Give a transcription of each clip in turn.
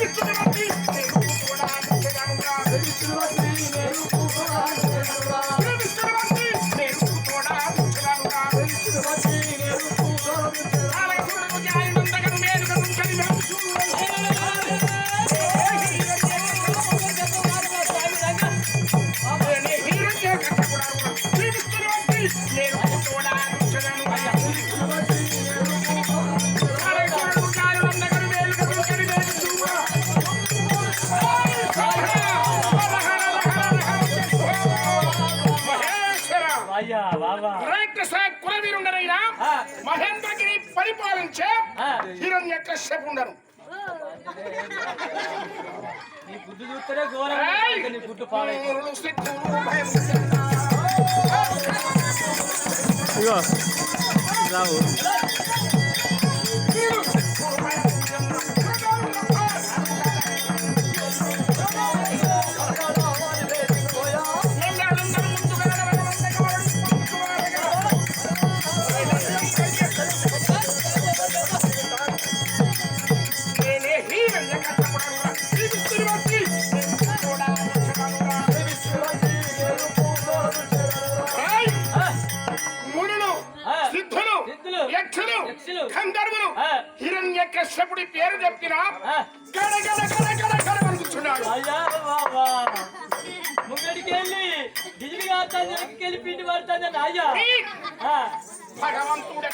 விட்டு రాక్షస కులవీరుండనైనా. మహేంద్రగిరి పరిపాలించే. హిరణ్య కశ్యపుండను నీ గుడ్డు చూస్తేనే ఘోరంగా ఉంది. నీ గుడ్డు పాడై మూరులు సిద్ధులు భయం ఇగో రావు గంధర్వులు. హిరణ్య కశ్యపుడి పేరు చెప్పిన. గడ గడ గడ గడ గడ వణుకుతున్నాడు అయ్యా బాబా. ముంగడికి వెళ్ళి బిజిలి కాస్తాను వెళ్ళి పిండి పడుతుంది అయ్యా. భగవంతుడు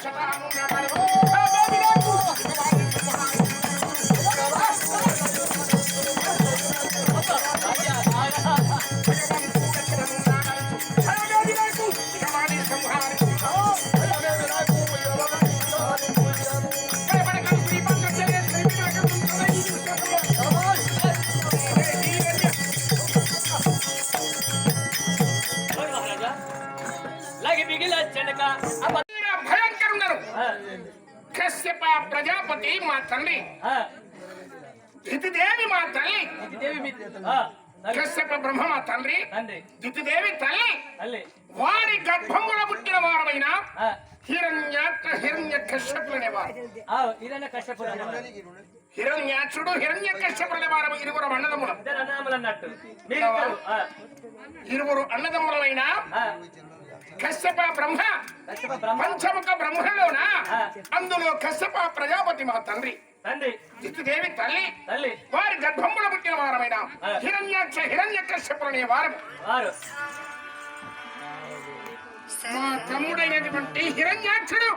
భయంకరున్నారు ఆ, కశ్యప ప్రజాపతి మా తల్లి. దితిదేవి మా తల్లి. కశ్యప బ్రహ్మ మా తండ్రి తండ్రి. దితిదేవి తల్లి. తల్లి. వారి గర్భముల పుట్టిన వారమైన హిరణ్యాక్ష హిరణ్య కష్టపడు హిరణ్యాక్షుడు హిరణ్య కశ్యపులనే వారు ఇరువురు అన్నదమ్ములం. ఇరువురు అన్నదమ్ములమైన కశ్యప బ్రహ్మ. పంచముఖ బ్రహ్మలోన. అందులో కశ్యప ప్రజాపతి మా తండ్రి. తల్లి. తల్లి. వారి గర్భముల పుట్టిన వారమైన. హిరణ్యాక్ష హిరణ్య కశ్యపులనే వారు. మా తమ్ముడైనటువంటి హిరణ్యాక్షుడు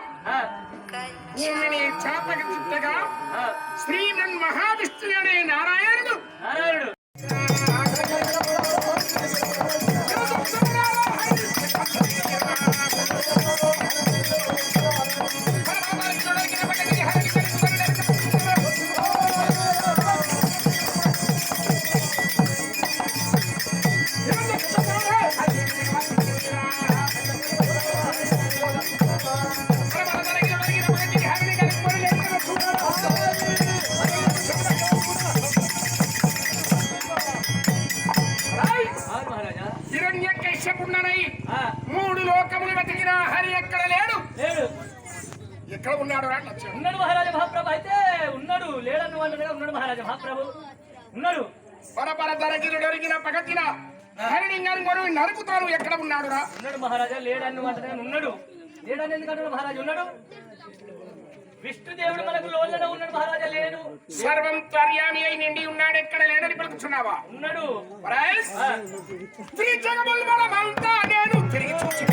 భూమిని చాపక ఎక్కడ ఉన్నాడు రా లక్ష్యం ఉన్నాడు మహారాజా మహాప్రభు. అయితే ఉన్నాడు లేడన్న వాళ్ళగా ఉన్నాడు మహారాజా మహాప్రభు. ఉన్నాడు. పరపర దరగిరి దొరికిన పగతిన హరిణింగం కొను నరుకుతాను ఎక్కడ ఉన్నాడు రా? ఉన్నాడు మహారాజా లేడన్న వాళ్ళగా ఉన్నాడు. లేడని ఎందుకంటాడు మహారాజా ఉన్నాడు? విష్ణుదేవుడు మనకు లోన్లలో ఉన్నాడు మహారాజా లేడు. సర్వం త్వర్యామి అయి నిండి ఉన్నాడు ఎక్కడ లేడని పలుకుతున్నావా ఉన్నాడు. శ్రీ జగముల్ మనమంతా నేను తిరిగి చూచి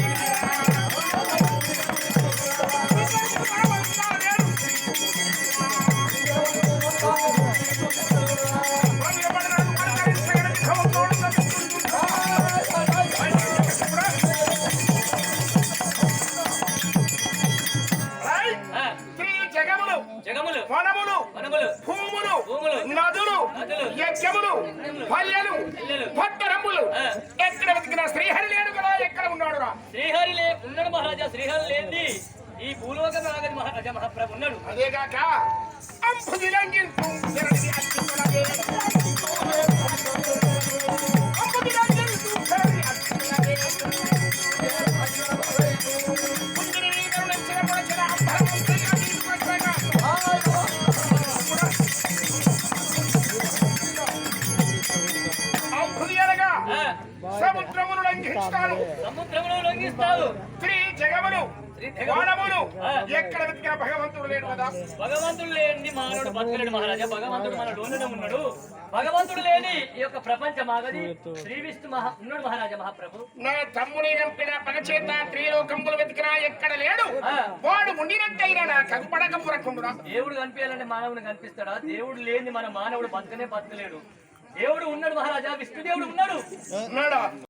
నదులు యజ్ఞములు పల్లెలు ఆ. ఎక్కడ వెతికినా శ్రీహరి లేడు కదా ఎక్కడ ఉన్నాడు రా శ్రీహరి లే ఉన్నాడు మహారాజా శ్రీహరి లేని ఈ భూలోకం రాగది మహారాజా మహాప్రభు ఉన్నాడు. అదేగాక అంబుదిలంగిల్పు ధరణి అత్యున్నదే. సముద్రమును లంఘించాను సముద్రమును లొంగిస్తావు. స్త్రీ జగములు వానములు ఆ. ఎక్కడ వెతికిన భగవంతుడు లేడు కదా. భగవంతుడు లేని మానవుడు బతకలేడు మహారాజా. భగవంతుడు మన లోనే ఉన్నాడు. భగవంతుడు లేని ఈ యొక్క ప్రపంచం ఆగది శ్రీ విష్ణు మహా ఉన్నాడు మహారాజా మహాప్రభు. నా తమ్ముని చంపిన పగచేత త్రిలోకంబులు వెతికినా ఎక్కడ లేడు. వాడు ఉండినట్టయినా నా కగుపడక పురకుండునా? దేవుడు కనిపించాలంటే మానవుని కనిపిస్తాడా? దేవుడు లేని మన మానవుడు బతకనే బతకలేడు. దేవుడు ఉన్నాడు మహారాజా విష్ణుదేవుడు ఉన్నాడు. ఉన్నాడా?